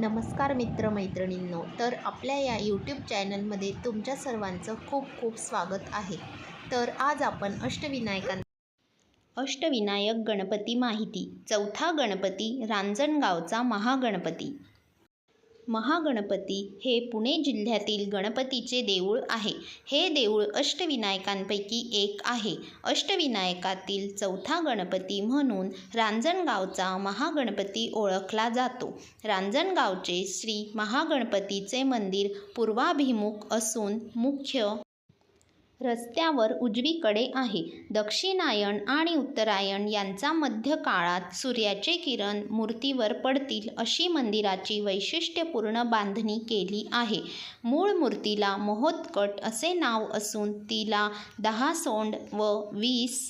नमस्कार मित्रमैत्रिणींनो तर आपल्या या यूट्यूब चॅनलमध्ये तुमच्या सर्वांचं खूप खूप स्वागत आहे. तर आज आपण अष्टविनायकां अष्टविनायक गणपती माहिती चौथा गणपती रांजणगावचा महागणपती. महागणपती हे पुणे जिल्ह्यातील गणपतीचे देऊळ आहे. हे देऊळ अष्टविनायकांपैकी एक आहे. अष्टविनायकातील चौथा गणपती म्हणून रांजणगावचा महागणपती ओळखला जातो. रांजणगावचे श्री महागणपतीचे मंदिर पूर्वाभिमुख असून मुख्य रस्त्यावर उजवीकडे आहे. दक्षिणायन आणि उत्तरायण यांचा मध्य काळात सूर्याचे किरण मूर्तीवर पडतील अशी मंदिराची वैशिष्ट्यपूर्ण बांधणी केली आहे. मूळ मूर्तीला महोत्कट असे नाव असून तिला दहा सोंड व वीस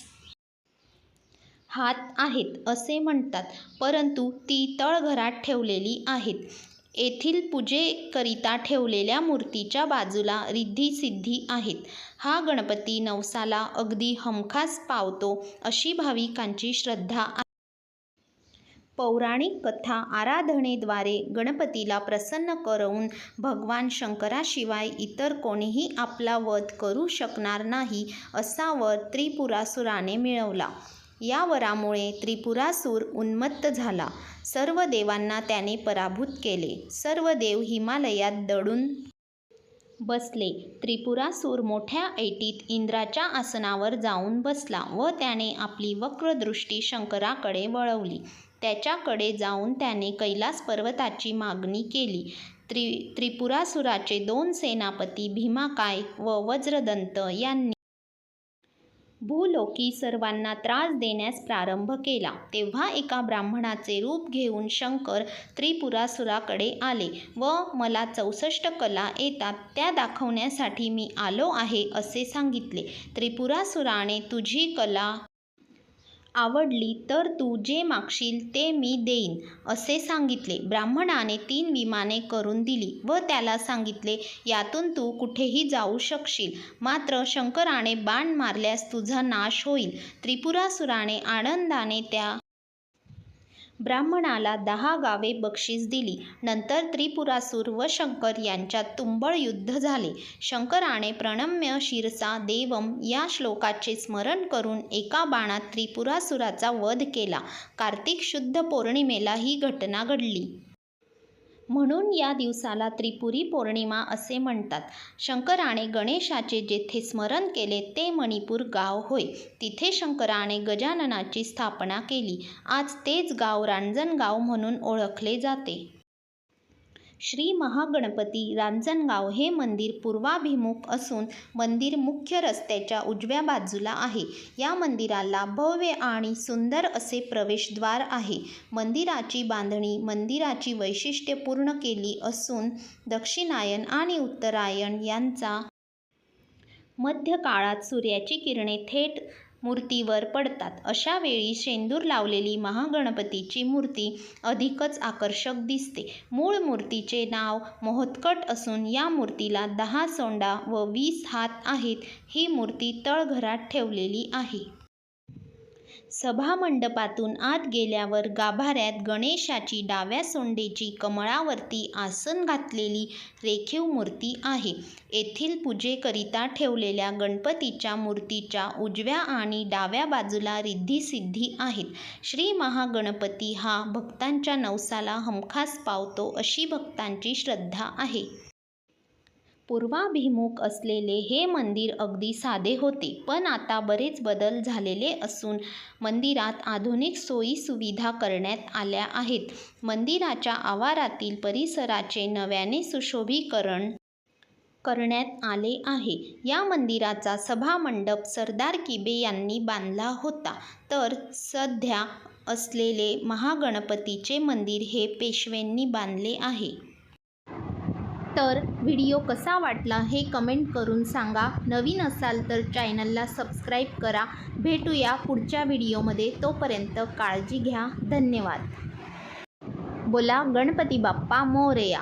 हात आहेत असे म्हणतात परंतु ती तळघरात ठेवलेली आहेत. येथील पूजेकरिता ठेवलेल्या मूर्तीच्या बाजूला रिद्धिसिद्धी आहेत. हा गणपती नवसाला अगदी हमखास पावतो अशी भाविकांची श्रद्धा आहे. पौराणिक कथा आराधनेद्वारे गणपतीला प्रसन्न करवून भगवान शंकराशिवाय इतर कोणीही आपला वध करू शकणार नाही असा वध त्रिपुरासुराने मिळवला. या वरामुळे त्रिपुरासूर उन्मत्त झाला. सर्व देवांना त्याने पराभूत केले. सर्व देव हिमालयात दडून बसले. त्रिपुरासूर मोठ्या ऐटीत इंद्राच्या आसनावर जाऊन बसला व त्याने आपली वक्रदृष्टी शंकराकडे वळवली. त्याच्याकडे जाऊन त्याने कैलास पर्वताची मागणी केली. त्रि त्रिपुरासुराचे दोन सेनापती भीमाकाय व वज्रदंत यांनी भूलोकी सर्वांना त्रास देण्यास प्रारंभ केला. तेव्हा एका ब्राह्मणाचे रूप घेऊन शंकर त्रिपुरासुराकडे आले व मला चौसष्ट कला येतात त्या दाखवण्यासाठी मी आलो आहे असे सांगितले. त्रिपुरासुराने तुझी कला आवडली तर तू जे मागशील ते मी देईन असे सांगितले. ब्राह्मणाने तीन विमाने करून दिली व त्याला सांगितले यातून तू कुठेही जाऊ शकशील. मात्र शंकराने बाण मारल्यास तुझा नाश होईल. त्रिपुरासुराने आनंदाने त्या ब्राह्मणाला दहा गावे बक्षीस दिली. नंतर त्रिपुरासूर व शंकर यांच्यात तुंबळ युद्ध झाले. शंकराने प्रणम्य शिरसा देवम या श्लोकाचे स्मरण करून एका बाणात त्रिपुरासुराचा वध केला. कार्तिक शुद्ध पौर्णिमेला ही घटना घडली. म्हणून या दिवसाला त्रिपुरी पौर्णिमा असे म्हणतात. शंकराने गणेशाचे जेथे स्मरण केले ते मणिपूर गाव होय. तिथे शंकराने गजाननाची स्थापना केली. आज तेच गाव रांजणगाव म्हणून ओळखले जाते. श्री महागणपती रांजणगाव हे मंदिर पूर्वाभिमुख असून मंदिर मुख्य रस्त्याच्या उजव्या बाजूला आहे. या मंदिराला भव्य आणि सुंदर असे प्रवेशद्वार आहे. मंदिराची बांधणी मंदिराची वैशिष्ट्ये पूर्ण केली असून दक्षिणायन आणि उत्तरायण यांचा मध्यकाळात सूर्याची किरणे थेट मूर्तीवर पडतात. अशा वेळी शेंदूर लावलेली महागणपतीची मूर्ती अधिकच आकर्षक दिसते. मूळ मूर्तीचे नाव मोहतकट असून या मूर्तीला दहा सोंडा व वीस हात आहेत. ही मूर्ती तळघरात ठेवलेली आहे. सभामंडपातून आत गेल्यावर गाभाऱ्यात गणेशाची डाव्या सोंडेची कमळावरती आसन घातलेली रेखीव मूर्ती आहे. येथील पूजेकरिता ठेवलेल्या गणपतीच्या मूर्तीच्या उजव्या आणि डाव्या बाजूला रिद्धी आहेत. श्री महागणपती हा भक्तांच्या नवसाला हमखास पावतो अशी भक्तांची श्रद्धा आहे. पूर्वाभिमुख असलेले हे मंदिर अगदी साधे होते पण आता बरेच बदल झालेले असून मंदिरात आधुनिक सोयीसुविधा करण्यात आल्या आहेत. मंदिराच्या आवारातील परिसराचे नव्याने सुशोभीकरण करण्यात आले आहे. या मंदिराचा सभामंडप सरदार किबे यांनी बांधला होता. तर सध्या असलेले महागणपतीचे मंदिर हे पेशव्यांनी बांधले आहे. तर व्हिडिओ कसा वाटला हे कमेंट करून सांगा. नवीन असाल तर चॅनलला सबस्क्राईब करा. भेटूया पुढच्या व्हिडिओमध्ये. तोपर्यंत काळजी घ्या. धन्यवाद. बोला गणपती बाप्पा मोरया.